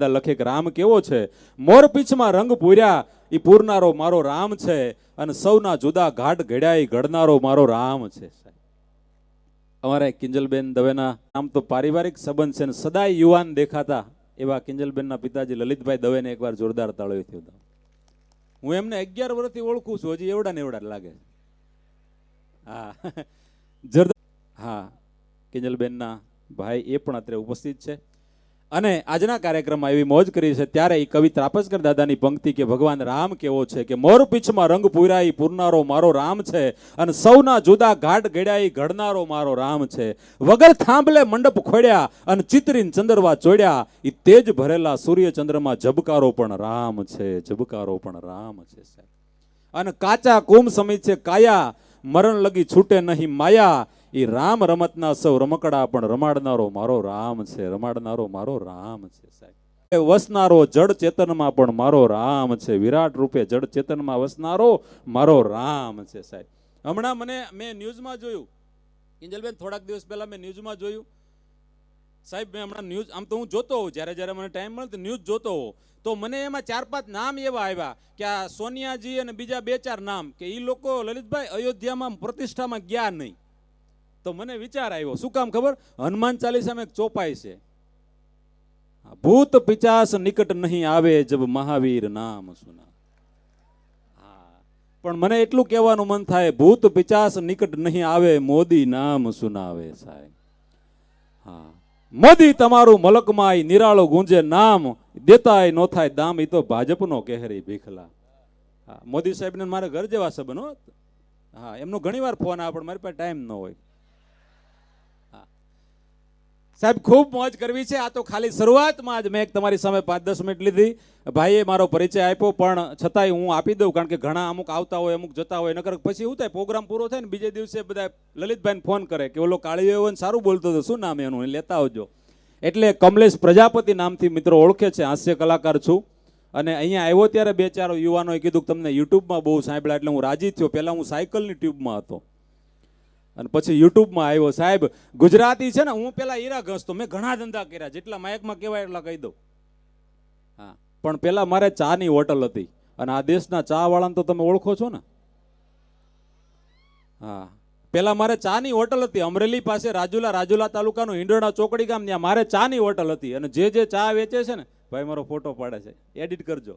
લખે કે, રામ કેવો છે મોર પીછમાં રંગ પૂર્યા એ પૂરનારો મારો રામ છે અને સૌના જુદા ઘાટ ઘડ્યા ઘડનારો મારો રામ છે. અમારા કિંજલબેન દવેના આમ તો પારિવારિક સંબંધ છે સદાય યુવાન દેખાતા એવા કિંજલબેનના પિતાજી લલિતભાઈ દવેને એકવાર જોરદાર તળવી થયું હતો હું એમને અગિયાર વર્ષથી ઓળખું છું, હજી એવડા ને એવડા લાગે. હા જોરદાર હા, કિંજલબેનના ભાઈ એ પણ અત્યારે ઉપસ્થિત છે અને આજના કાર્યક્રમમાં એવી મોજ કરી છે, ત્યારે એ કવિ ત્રાપસકર દાદાની પંક્તિ કે ભગવાન રામ કેવો છે કે મોર પીછમાં રંગ પૂરાઈ, પૂરનારો મારો રામ છે અને સૌના જુદા ઘાટ ઘડ્યા ઘડનારો મારો રામ છે. વગર થાંભલે મંડપ ખોડ્યા અને ચિત્રીન ચંદરવા ચોડ્યા એ તેજ ભરેલા સૂર્ય ચંદ્રમાં ઝબકારો પણ રામ છે, ઝબકારો પણ રામ છે, સાહેબ. અને કાચા કુંભ સમિત છે કાયા, મરણ લગી છૂટે નહીં માયા ઈ રામ રમતના સૌ રમકડા પણ રમાડનારો મારો રામ છે રમાડનારો મારો રામ છે સાહેબ એ વસનારો જડ ચેતનમાં પણ મારો રામ છે વિરાટ રૂપે જડ ચેતનમાં વસનારો મારો રામ છે સાહેબ હમણાં મને મેં ન્યૂઝમાં જોયું કિંજલબેન થોડાક દિવસ પહેલાં મેં ન્યૂઝમાં જોયું સાહેબ મેં હમણાં ન્યૂઝ આમ તો હું જોતો હોઉં જ્યારે જ્યારે મને ટાઈમ મળે તો ન્યૂઝ જોતો હોઉં તો મને એમાં ચાર પાંચ નામ એવા આવ્યા કે આ સોનિયાજી અને બીજા બે ચાર નામ કે એ લોકો લલિતભાઈ અયોધ્યામાં પ્રતિષ્ઠામાં ગયા નહીં તો મને વિચાર આવ્યો, શું કામ ખબર? હનુમાન ચાલીસામાં એક ચોપાઈ છે. ભૂત પિચાસ નિકટ નહીં આવે જબ મહાવીર નામ સુના. પણ મને એટલું કહેવાનું મન થાય, ભૂત પિચાસ નિકટ નહીં આવે, મોદી નામ સુનાવે સાહેબ. હા, મોદી તમારું મલકમાય નિરાળો ગુંજે, નામ દેતાય નો થાય દામ, ઈ તો ભાજપનો કહેરી ભીખલા. હા, મોદી સાહેબને મારે ઘર જેવા સંબંધ હા, એમનો ઘણીવાર ફોન આવે, પણ મારી પાસે ટાઈમ ન હોય. સાહેબ, ખૂબ મોજ કરવી છે. આ તો ખાલી શરૂઆતમાં જ મેં એક તમારી સામે પાંચ દસ મિનિટ લીધી. ભાઈએ મારો પરિચય આપ્યો, પણ છતાંય હું આપી દઉં, કારણ કે ઘણા અમુક આવતા હોય, અમુક જતા હોય. નકર પછી શું થાય, પ્રોગ્રામ પૂરો થાય ને બીજે દિવસે બધા લલિતભાઈને ફોન કરે કે, ઓલો કાળીયો ને સારું બોલતો હતો. શું નામ એનું લેતા આવજો. એટલે કમલેશ પ્રજાપતિ નામથી મિત્રો ઓળખે છે. હાસ્ય કલાકાર છું. અને અહીંયા આવ્યો ત્યારે બે ચાર યુવાનોએ કીધું કે, તમને યુટ્યુબમાં બહુ સાંભળ્યા. એટલે હું રાજી થયો. પહેલાં હું સાયકલની ટ્યુબમાં હતો. અને પછી યુટ્યુબમાં આવ્યો, સાહેબ, ગુજરાતી છે ને, હું પેલા હીરા ઘસતો, મેં ઘણા ધંધા કર્યા, જેટલા માયકમાં કહેવાય એટલા કહી દઉં. હા, પણ પેલા મારે ચાની હોટલ હતી, અને આ દેશના ચા વાળાને તો તમે ઓળખો છો ને? હા, પેલા મારે ચાની હોટલ હતી, અમરેલી પાસે રાજુલા રાજુલા તાલુકાનું હિંડોળા ચોકડી ગામ, ત્યાં મારે ચાની હોટલ હતી, અને જે જે ચા વેચે છે ને, ભાઈ મારો ફોટો પાડે છે, એડિટ કરજો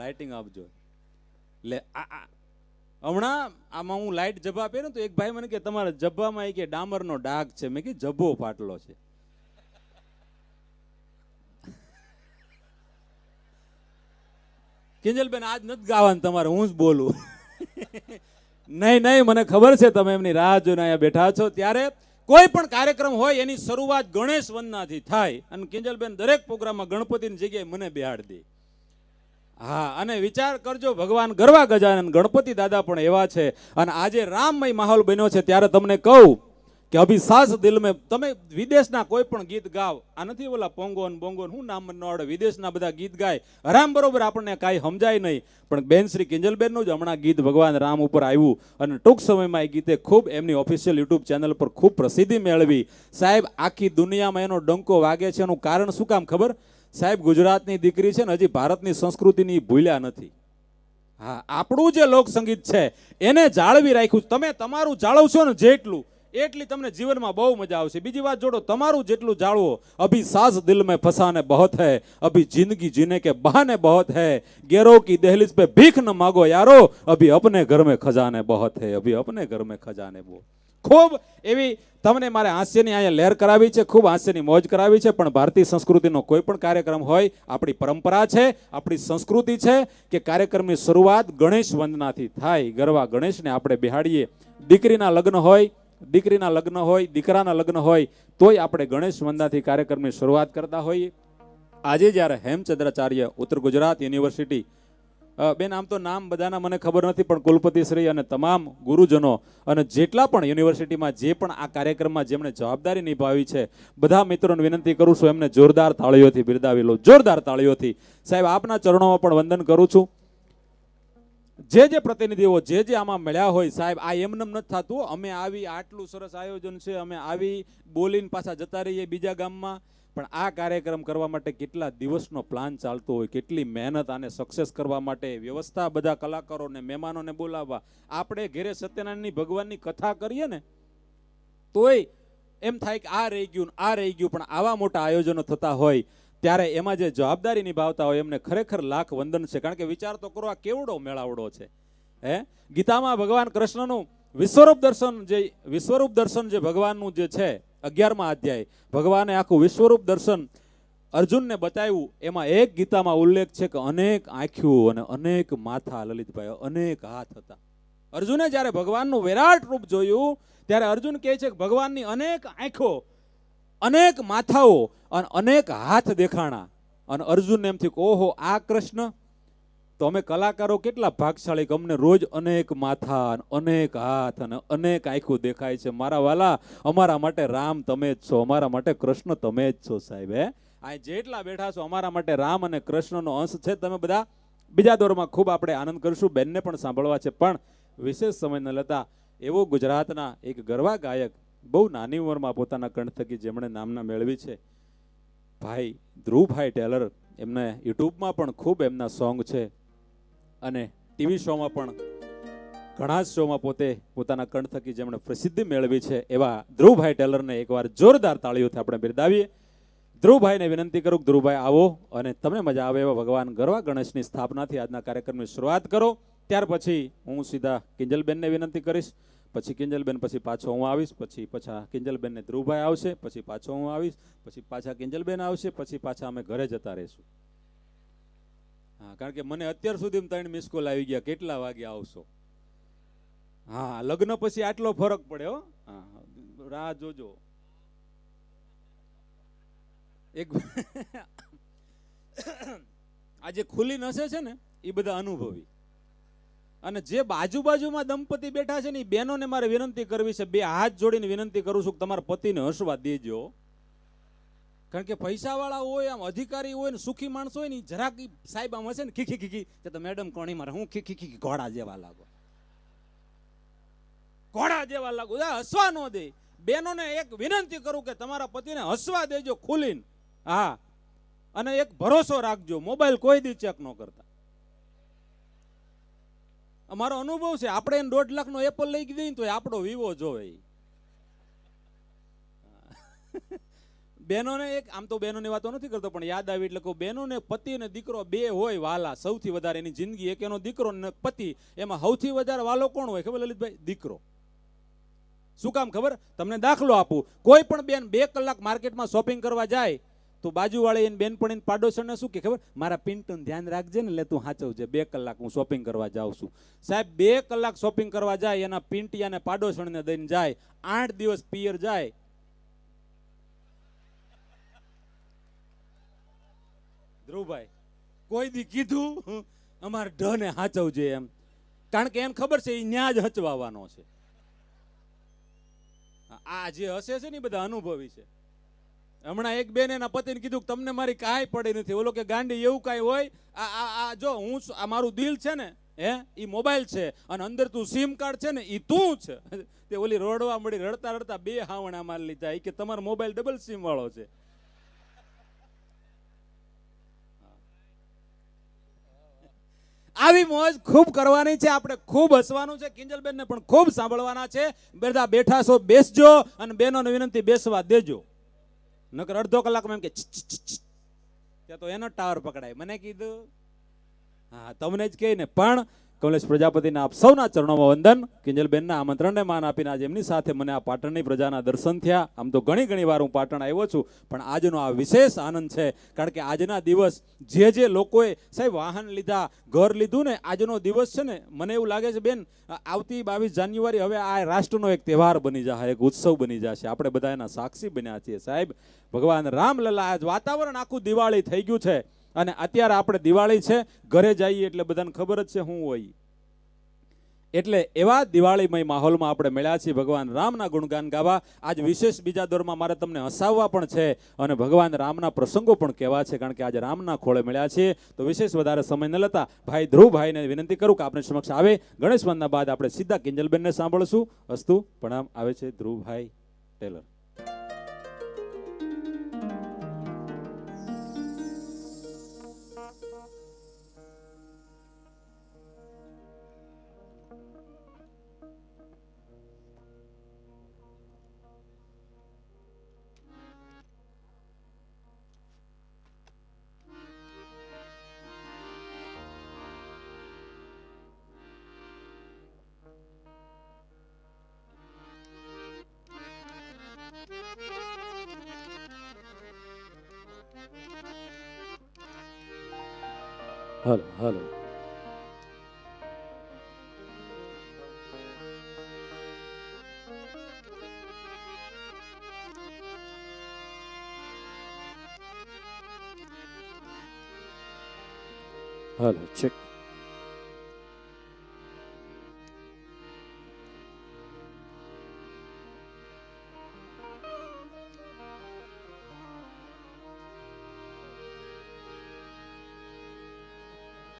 લાઇટિંગ આપજો. એટલે આ હમણાં આમાં હું લાઇટ જબ્બા પહેર્યો તો એક ભાઈ મને કે, તમારા જબ્બામાં એ કે ડામરનો ડાઘ છે. મેં કે જબ્બો પાટલો છે. કિંજલબેન, આજ નથી ગાવાનું તમારે, હું જ બોલું. નહીં નહીં, મને ખબર છે તમે એમની રાહ જોઈને અહીંયા બેઠા છો. ત્યારે કોઈ પણ કાર્યક્રમ હોય, એની શરૂઆત ગણેશ વંદનાથી થાય. અને કિંજલબેન દરેક પ્રોગ્રામમાં ગણપતિની જગ્યાએ મને બેહાડ દે. હા, અને વિચાર કરજો, ભગવાન ગરવા ગજાનન, ગણપતિ દાદા પણ એવા છે. અને આજે રામમય માહોલ બન્યો છે, ત્યારે તમને કહું કે અભિસાસ દિલ મેં તમે વિદેશના કોઈ પણ ગીત ગાવ, આ નથી ઓલા પોંગોન બોંગોન, હું નામ ન વિદેશના બધા ગીત ગાય. રામ બરોબર આપણને કાંઈ સમજાય નહીં, પણ બેન શ્રી કિંજલબેનનું જ હમણાં ગીત ભગવાન રામ ઉપર આવ્યું. અને ટૂંક સમયમાં એ ગીતે ખૂબ એમની ઓફિશિયલ યુટ્યુબ ચેનલ પર ખૂબ પ્રસિદ્ધિ મેળવી. સાહેબ, આખી દુનિયામાં એનો ડંકો વાગે છે, એનું કારણ શું કામ ખબર? સાહેબ, ગુજરાતની દીકરી છે ને હજી ભારતની સંસ્કૃતિની ભૂલ્યા નથી. હા, આપણું જે લોકસંગીત છે, એને જાળવી રાખ્યું તમે તમારું જાળવશો ને જેટલું, એટલી તમને જીવનમાં બહુ મજા આવશે. બીજી વાત જોડો, તમારું જેટલું જાળવો, અભી સાસ દિલ મેં ફસાને બહોત હૈ, અભી જિંદગી જીને કે બહાને બહત હૈ. ગેરો કી દહેલીજ પે ભીખ ન માગો યારો, અભી અપને ઘર મેં ખજાને બહોત હૈ, અભી અપને ઘર મેં ખજાને બહોત ખૂબ એવી તમને મારે હાસ્યની અહીંયા લહેર કરાવી છે, ખૂબ હાસ્યની મોજ કરાવી છે, પણ ભારતીય સંસ્કૃતિનો કોઈ પણ કાર્યક્રમ હોય, આપણી પરંપરા છે, આપણી સંસ્કૃતિ છે, કે કાર્યક્રમની શરૂઆત ગણેશ વંદનાથી થાય. ગરવા ગણેશને આપણે બિહાડીએ. દીકરીના લગ્ન હોય, દીકરીના લગ્ન હોય, દીકરાના લગ્ન હોય, તોય આપણે ગણેશ વંદનાથી કાર્યક્રમની શરૂઆત કરતા હોઈએ. આજે જ્યારે હેમચંદ્રાચાર્ય ઉત્તર ગુજરાત યુનિવર્સિટી બેન, આમ તો નામ બધાના મને ખબર નથી, પણ કુલપતિશ્રી અને તમામ ગુરુજનો અને જેટલા પણ યુનિવર્સિટીમાં જે પણ આ કાર્યક્રમમાં જેમણે જવાબદારી નિભાવી છે, બધા મિત્રોને વિનંતી કરું છું, એમને જોરદાર તાળીઓથી બિરદાવી લો. જોરદાર તાળીઓથી. સાહેબ, આપના ચરણોમાં પણ વંદન કરું છું. જે જે પ્રતિનિધિઓ, જે જે આમાં મળ્યા હોય, સાહેબ, આ એમનેમ નથી થતું. અમે આવી આટલું સરસ આયોજન છે, અમે આવી બોલીને પાછા જતા રહીએ બીજા ગામમાં. પણ આ કાર્યક્રમ કરવા માટે કેટલા દિવસનો પ્લાન ચાલતો હોય, કેટલી મહેનત આને સક્સેસ કરવા માટે, વ્યવસ્થા બધા કલાકારોને, મહેમાનોને બોલાવવા. આપણે ઘેરે સત્યનારાયણની ભગવાનની કથા કરીએ ને, તોય એમ થાય કે આ રહી ગયું આ રહી ગયું, પણ આવા મોટા આયોજનો થતા હોય, ત્યારે એમાં જે જવાબદારી નિભાવતા હોય, એમને ખરેખર લાખ વંદન છે. કારણ કે વિચાર તો કરો, આ કેવડો મેળાવડો છે. હે? ગીતામાં ભગવાન કૃષ્ણનું વિશ્વરૂપ દર્શન જે, વિશ્વરૂપ દર્શન જે ભગવાનનું જે છે અગિયારમાં અધ્યાય. ભગવાને આખું વિશ્વરૂપ દર્શન અર્જુનને બતાવ્યું. એમાં એક ગીતામાં ઉલ્લેખ છે કે અનેક આંખ્યું અને અનેક માથા લલિતભાઈ, અનેક હાથ હતા. અર્જુને જ્યારે ભગવાનનું વિરાટ રૂપ જોયું, ત્યારે અર્જુન કહે છે કે ભગવાનની અનેક આંખો, અનેક માથાઓ અને અનેક હાથ દેખાણા. અને અર્જુન એમ થયું ઓહો, આ કૃષ્ણ તો અમે કલાકારો કેટલા ભાગશાળી કે અમને રોજ અનેક માથા અનેક હાથ અને અનેક આંખો દેખાય છે. મારા વાલા, અમારા માટે રામ તમે જ છો, અમારા માટે કૃષ્ણ તમે જ છો સાહેબ, હે? આ જેટલા બેઠા છો, અમારા માટે રામ અને કૃષ્ણનો અંશ છે. તમે બધા બીજા દોરમાં ખૂબ આપણે આનંદ કરશું. બેનને પણ સાંભળવા છે. પણ વિશેષ સમય ન લેતા એવો ગુજરાતના એક ગરવા ગાયક બહુ નાની ઉંમરમાં પોતાના કંઠ થકી જેમણે નામના મેળવી છે. ભાઈ ધ્રુવભાઈ ટેલર, એમને યુટ્યુબમાં પણ ખૂબ એમના સોંગ છે. અને ટીવી શોમાં પણ ઘણા જ શોમાં પોતે પોતાના કંઠ થકી જેમણે પ્રસિદ્ધિ મેળવી છે એવા ધ્રુવભાઈ ટેલરને એકવાર જોરદાર તાળીઓથી આપણે બિરદાવીએ. ધ્રુવભાઈને વિનંતી કરું ધ્રુવભાઈ આવો અને તમને મજા આવે એવા ભગવાન ગરવા ગણેશની સ્થાપનાથી આજના કાર્યક્રમની શરૂઆત કરો. ત્યાર પછી હું સીધા કિંજલબેનને વિનંતી કરીશ. પછી કિંજલબેન, પછી પાછો હું આવીશ. પછી પાછા કિંજલબેનને ધ્રુવભાઈ આવશે. પછી પાછો હું આવીશ. પછી પાછા કિંજલબેન આવશે. પછી પાછા અમે ઘરે જતા રહીશું. હા, કારણ કે મને અત્યાર સુધી ત્રણ મિસ કોલ આવી ગયા. કેટલા વાગે આવશો? હા, લગ્ન પછી આટલો ફરક પડ્યો હા. રાહ જોજો. એક આ જે ખુલ્લી નસે છે ને, એ બધા અનુભવી. અને જે બાજુ બાજુમાં દંપતી બેઠા છે ને, એ બહેનોને મારે વિનંતી કરવી છે, બે હાથ જોડીને વિનંતી કરું છું કે તમારા પતિને હસવા દેજો. કારણ કે પૈસાવાળા હોય, આમ અધિકારી હોય ને સુખી માણસો હોય ને જરાક સાહેબ આમ હશે ને ખીખી ખીખી કે તો મેડમ કોણી મારે હું ખીખી ખીખી ઘોડા જેવા લાગો. ઘોડા જેવા લાગો. હસવા ન દે. બેનોને એક વિનંતી કરું કે તમારા પતિને હસવા દેજો ખુલીને. હા. અને એક ભરોસો રાખજો. મોબાઈલ કોઈ દી ચેક ન કરતા. અમારો અનુભવ છે, આપણે એને દોઢ લાખનો એપલ લઈ ગઈ તો આપણો વિવો જોવે. બહેનોને એક, આમ તો બહેનોની વાતો નથી કરતો, પણ યાદ આવી એટલે કહું, બહેનોને પતિ અને દીકરો બે હોય વાલા, સૌથી વધારે એની જિંદગી. એક એનો દીકરો ને પતિ, એમાં સૌથી વધારે વાલો કોણ હોય? ખબર લલિતભાઈ? દીકરો. શું કામ ખબર? તમને દાખલો આપું. કોઈ પણ બેન બે કલાક માર્કેટમાં શોપિંગ કરવા જાય, તો બાજુવાળી એની બેનપણીને પાડોશણને શું કે, ખબર? મારા પિન્ટુને ધ્યાન રાખજે ને એટલે તું સાચવજે બે કલાક હું શોપિંગ કરવા જાઉં છું. સાહેબ, બે કલાક શોપિંગ કરવા જાય, એના પિન્ટિયાને પાડોશણને દઈને જાય, આઠ દિવસ પિયર જાય ધ્રુવભાઈ, કોઈ દી કીધું અમારે ઢને હાચવજે એમ. કારણ કે એને ખબર છે એ ન્યા જ હચવાનો છે. આ જે હશે છે ને બધા અનુભવી છે. હમણાં એક બેન એના પતિને કીધું કે, તમને મારી કાંઈ પડી નથી. ઓલો કે, ગાંડી એવું કાંઈ હોય, આ આ જો, હું આ મારું દિલ છે ને, હે એ મોબાઈલ છે, અને અંદર તું સિમ કાર્ડ છે ને એ તું છે. તે ઓલી રડવા મળી રડતા રડતા બે હાવણા મારી લીધા. એ કે, તમારો મોબાઈલ ડબલ સિમ વાળો છે. આવી મોજ ખૂબ કરવાની છે. આપણે ખૂબ હસવાનું છે. કિંજલબેનને પણ ખૂબ સાંભળવાના છે. બધા બેઠા છો બેસજો અને બેનોને વિનંતી બેસવા દેજો. નકર અડધો કલાકમાં એમ કે. ત્યાં તો એનો ટાવર પકડાય. મને કીધું, હા, તમને જ કહે ને પણ કમલેશ પ્રજાપતિના આપ સૌના ચરણોમાં વંદન. કિંજલબેનના આમંત્રણને માન આપીને આજે એમની સાથે મને આ પાટણની પ્રજાના દર્શન થયા. આમ તો ઘણી ઘણી વાર હું પાટણ આવ્યો છું, પણ આજનો આ વિશેષ આનંદ છે, કારણ કે આજના દિવસ જે જે લોકોએ સાહેબ વાહન લીધા, ઘર લીધું ને, આજનો દિવસ છે ને, મને એવું લાગે છે બેન, આવતી બાવીસ જાન્યુઆરી હવે આ રાષ્ટ્રનો એક તહેવાર બની જશે, એક ઉત્સવ બની જશે. આપણે બધા એના સાક્ષી બન્યા છીએ સાહેબ. ભગવાન રામલલા, આજ વાતાવરણ આખું દિવાળી થઈ ગયું છે. અને અત્યારે આપણે દિવાળી છે, ઘરે જઈએ એટલે બધાને ખબર જ છે હું હોય. એટલે એવા દિવાળીમય માહોલમાં આપણે મળ્યા છીએ. ભગવાન રામના ગુણગાન ગાવા. આજ વિશેષ બીજા દોરમાં મારે તમને હસાવવા પણ છે અને ભગવાન રામના પ્રસંગો પણ કહેવા છે, કારણ કે આજે રામના ખોળે મળ્યા છીએ. તો વિશેષ વધારે સમય ન લેતા ભાઈ ધ્રુવભાઈને વિનંતી કરું કે આપણે સમક્ષ આવે. ગણેશ વંદના બાદ આપણે સીધા કિંજલબેનને સાંભળશું. અસ્તુ, પ્રણામ. આવે છે Dhruvbhai Tailor. Hello, hello. Hello, check.